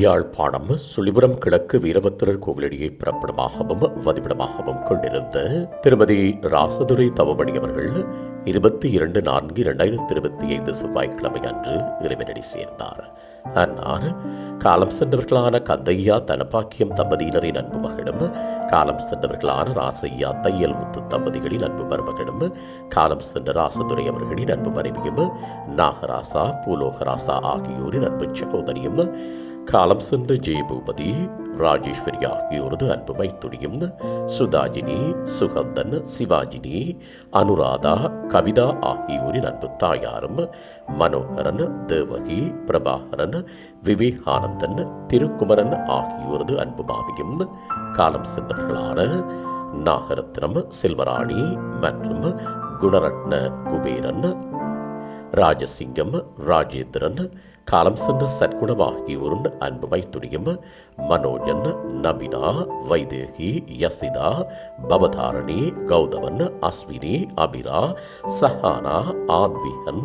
யாழ்ப்பாணம் சுழிபுரம் கிழக்கு வீரபத்திரர் கோவிலடியை பிறப்பிடமாகவும் வதிவிடமாகவும் கொண்டிருந்த திருமதி ராசதுரை தவமணி அவர்கள் இருபத்தி இரண்டு நான்கு இரண்டாயிரத்தி இருபத்தி ஐந்து செவ்வாய்க்கிழமை அன்று இறைவனடி சேர்ந்தார். அன்னார் காலம் சென்றவர்களான கந்தையா தனபாக்கியம் தம்பதியினரின் அன்பு மகளும் காலம் சென்றவர்களான ராசையா தையல் முத்து தம்பதிகளின் அன்பு மருமகளும் காலம் சென்ற ராசதுரை அவர்களின் அன்பு மனைவியும் நாகராசா பூலோகராசா ஆகியோரின் அன்பு சகோதரியும் காலம் சென்ற ஜெயபூபதி ராஜேஸ்வரி ஆகியோரது அன்பு மைத்துடியும் சுதாஜினி சுகந்தன் சிவாஜினி அனுராதா கவிதா ஆகியோரின் அன்பு தாயாரும் மனோகரன் தேவகி பிரபாகரன் விவேகானந்தன் திருக்குமரன் ஆகியோரது அன்பு மாமியும் காலம் சென்றவர்களான நாகரத்னம் செல்வராணி மற்றும் குணரட்ன குபேரன் ராஜசிங்கம் ராஜேந்திரன் காலம் சென்ற சற்குணம் ஆகியோரின் அன்பு மைத்துடியும் மனோஜன் நபினா வைதேகி யசிதா பவதாரணி கௌதமன் அஸ்வினி அபிரா சஹானா ஆத்விகன்